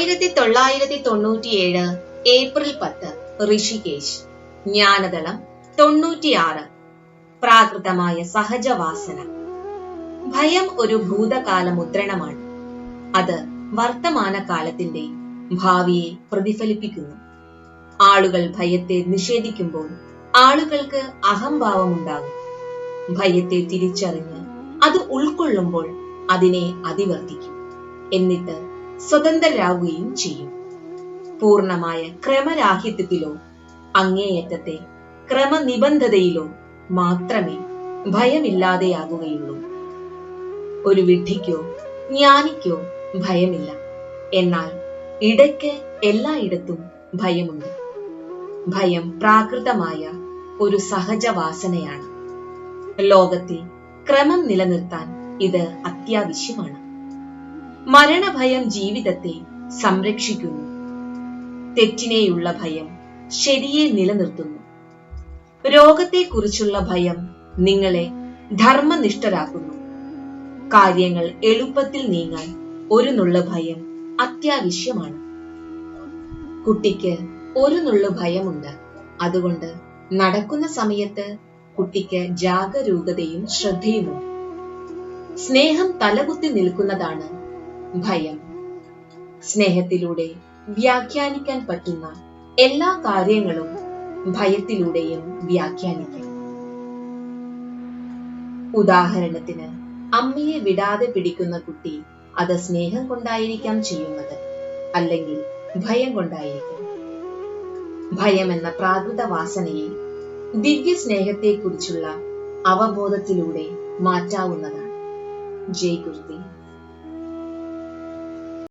ആയിരത്തി തൊള്ളായിരത്തി തൊണ്ണൂറ്റിയേഴ് ഏപ്രിൽ പത്ത് ഋഷികേശ്. ജ്ഞാനതളം തൊണ്ണൂറ്റിയാറ്. പ്രാകൃതമായ സഹജവാസന. ഭയം ഒരു ഭൂതകാല മുദ്രണമാണ് അത് വർത്തമാനകാലത്തിന്റെ ഭാവിയെ പ്രതിഫലിപ്പിക്കുന്നു. ആളുകൾ ഭയത്തെ നിഷേധിക്കുമ്പോൾ ആളുകൾക്ക് അഹംഭാവമുണ്ടാകും. ഭയത്തെ തിരിച്ചറിഞ്ഞ് അത് ഉൾക്കൊള്ളുമ്പോൾ അതിനെ അതിവർത്തിക്കും. എന്നിട്ട് സ്വതന്ത്രരാകുകയും ചെയ്യും. പൂർണമായ ക്രമരാഹിത്യത്തിലോ അങ്ങേയറ്റത്തെ ക്രമനിബന്ധതയിലോ മാത്രമേ ഭയമില്ലാതെയാകുകയുള്ളൂ. ഒരു വിഡ്ഢിക്കോ ജ്ഞാനിക്കോ ഭയമില്ല. എന്നാൽ ഇടയ്ക്ക് എല്ലായിടത്തും ഭയമുണ്ട്. ഭയം പ്രാകൃതമായ ഒരു സഹജവാസനയാണ്. ലോകത്തിൽ ക്രമം നിലനിർത്താൻ ഇത് അത്യാവശ്യമാണ്. മരണഭയം ജീവിതത്തെ സംരക്ഷിക്കുന്നു. തെറ്റിനെയുള്ള ഭയം ശരിയെ നിലനിർത്തുന്നു. രോഗത്തെക്കുറിച്ചുള്ള ഭയം നിങ്ങളെ ധർമ്മനിഷ്ഠരാക്കുന്നു. കാര്യങ്ങൾ എളുപ്പത്തിൽ നീങ്ങാൻ ഒരു നുള്ള ഭയം അത്യാവശ്യമാണ്. കുട്ടിക്ക് ഒരു നുള്ള ഭയമുണ്ട്. അതുകൊണ്ട് നടക്കുന്ന സമയത്ത് കുട്ടിക്ക് ജാഗരൂകതയും ശ്രദ്ധയുമുണ്ട്. സ്നേഹം തലകുത്തി നിൽക്കുന്നതാണ് ഭയം. സ്നേഹത്തിലൂടെ വ്യാഖ്യാനിക്കാൻ പറ്റുന്ന എല്ലാ കാര്യങ്ങളും ഭയത്തിലൂടെയും വ്യാഖ്യാനിക്കാം. ഉദാഹരണത്തിന് അമ്മയെ വിടാതെ പിടിക്കുന്ന കുട്ടി അത് സ്നേഹം കൊണ്ടായിരിക്കാം ചെയ്യുന്നത് അല്ലെങ്കിൽ ഭയം കൊണ്ടായിരിക്കും. ഭയം എന്ന പ്രാകൃത വാസനയെ ദിവ്യ സ്നേഹത്തെക്കുറിച്ചുള്ള അവബോധത്തിലൂടെ മാറ്റാവുന്നതാണ്. ജയ് ഗുരുദേവ്